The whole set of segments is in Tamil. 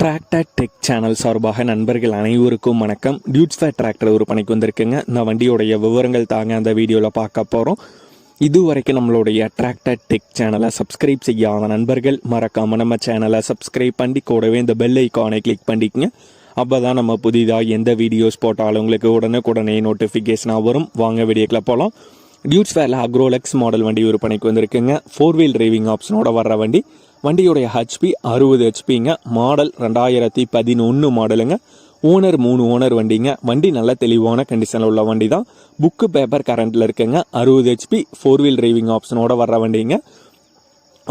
டிராக்டர் டெக் சேனல் சார்பாக நண்பர்கள் அனைவருக்கும் வணக்கம். டியூட்ஸ்ஃபேர் டிராக்டர் ஒரு பணிக்கு வந்திருக்குங்க. இந்த வண்டியோடைய விவரங்கள் தாங்க அந்த வீடியோவில் பார்க்க போகிறோம் இதுவரைக்கும் நம்மளுடைய டிராக்டர் டெக் சேனலை சப்ஸ்கிரைப் செய்யாத நண்பர்கள் மறக்காமல் நம்ம சேனலை சப்ஸ்கிரைப் பண்ணி கூடவே இந்த பெல் ஐக்கானை கிளிக் பண்ணிக்கங்க. அப்போ தான் நம்ம புதிதாக எந்த வீடியோஸ் போட்டாலும் உங்களுக்கு உடனுக்குடனே நோட்டிஃபிகேஷனாக வரும். வாங்க வீடியோக்கில் போகலாம் டியூட்ஸ் ஃபேரில் அக்ரோலெக்ஸ் மாடல் வண்டி விற்பனைக்கு வந்திருக்குங்க. ஃபோர் வீல் டிரைவிங் ஆப்ஷனோட வர்ற வண்டி. வண்டியுடைய ஹெச்பி அறுபது ஹெச்பிங்க மாடல் ரெண்டாயிரத்தி பதினொன்று மாடலுங்க ஓனர் மூணு ஓனர் வண்டிங்க. வண்டி நல்ல தெளிவான கண்டிஷனில் உள்ள வண்டி தான் புக்கு பேப்பர் கரண்ட்டில் இருக்குங்க. அறுபது ஹெச்பி ஃபோர் வீல் டிரைவிங் ஆப்ஷனோட வர்ற வண்டிங்க.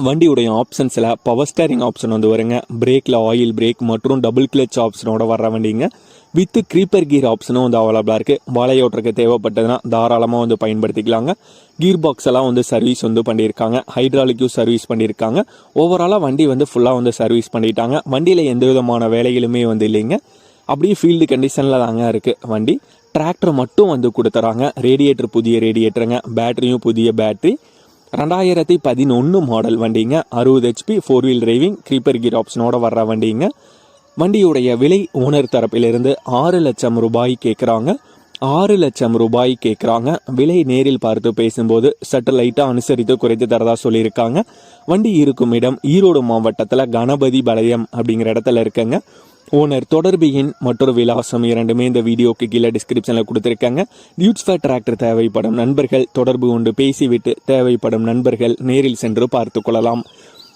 வண்டியுடைய ஆப்ஷன்ஸில் பவர் ஸ்டேரிங் ஆப்ஷன் வந்து வருங்க. பிரேக்கில் ஆயில் பிரேக் மற்றும் டபுள் கிளச் ஆப்ஷனோட வர்ற வண்டிங்க. வித் க்ரீப்பர் கீர் ஆப்ஷனும் வந்து அவைலபிளாக இருக்குது வாழையோட்டருக்கு தேவைப்பட்டதுன்னா தாராளமாக வந்து பயன்படுத்திக்கலாங்க. கீர் பாக்ஸ் எல்லாம் வந்து சர்வீஸ் வந்து பண்ணியிருக்காங்க. ஹைட்ராலிக்கும் சர்வீஸ் பண்ணியிருக்காங்க. ஓவராலாக வண்டி வந்து ஃபுல்லாக வந்து சர்வீஸ் பண்ணிட்டாங்க. வண்டியில் எந்த விதமான வேலைகளுமே வந்து இல்லைங்க. அப்படியே ஃபீல்டு கண்டிஷனில் தாங்க இருக்குது வண்டி. டிராக்டர் மட்டும் வந்து கொடுத்துறாங்க. ரேடியேட்டர் புதிய ரேடியேட்டருங்க பேட்டரியும் புதிய பேட்டரி ரெண்டாயிரத்தி பதினொன்று மாடல் வண்டிங்க. அறுபது HP four wheel driving creeper gear ஆப்ஷனோட வர்ற வண்டிங்க. வண்டியுடைய விலை ஓனர் தரப்பிலிருந்து ஆறு லட்சம் ரூபாய் கேட்குறாங்க ஆறு லட்சம் ரூபாய் கேட்குறாங்க விலை நேரில் பார்த்து பேசும்போது சற்று லைட்டாக அனுசரித்து குறைத்து தரதா சொல்லியிருக்காங்க. வண்டி இருக்கும் இடம் ஈரோடு மாவட்டத்தில் கணபதி பலயம் அப்படிங்கிற இடத்துல இருக்குங்க. ஓனர் தொடர்பு எண் மற்றொரு விலாசம் இரண்டுமே இந்த வீடியோக்கு கீழே டிஸ்கிரிப்ஷனில் கொடுத்துருக்காங்க. டியூட்ஸ்ஃபேர் டிராக்டர் தேவைப்படும் நண்பர்கள் தொடர்பு கொண்டு பேசிவிட்டு தேவைப்படும் நண்பர்கள் நேரில் சென்று பார்த்து கொள்ளலாம்.